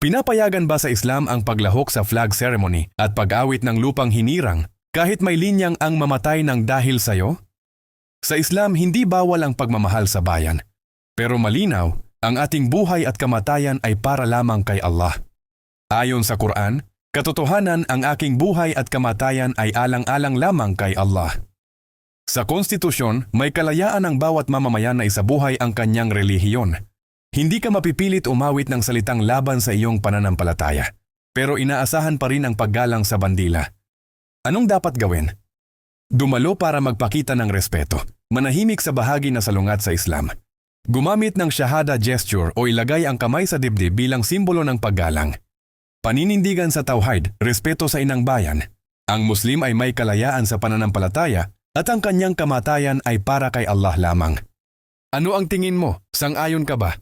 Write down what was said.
Pinapayagan ba sa Islam ang paglahok sa flag ceremony at pag-awit ng lupang hinirang kahit may linyang ang mamatay ng dahil sayo? Sa Islam, hindi bawal ang pagmamahal sa bayan. Pero malinaw, ang ating buhay at kamatayan ay para lamang kay Allah. Ayon sa Quran, katotohanan ang aking buhay at kamatayan ay alang-alang lamang kay Allah. Sa konstitusyon, may kalayaan ang bawat mamamayan na isabuhay ang kanyang relihiyon. Hindi ka mapipilit umawit ng salitang laban sa iyong pananampalataya, pero inaasahan pa rin ang paggalang sa bandila. Anong dapat gawin? Dumalo para magpakita ng respeto, manahimik sa bahagi na salungat sa Islam. Gumamit ng shahada gesture o ilagay ang kamay sa dibdib bilang simbolo ng paggalang. Paninindigan sa tawhid, respeto sa inang bayan. Ang Muslim ay may kalayaan sa pananampalataya at ang kanyang kamatayan ay para kay Allah lamang. Ano ang tingin mo? Sang-ayon ka ba?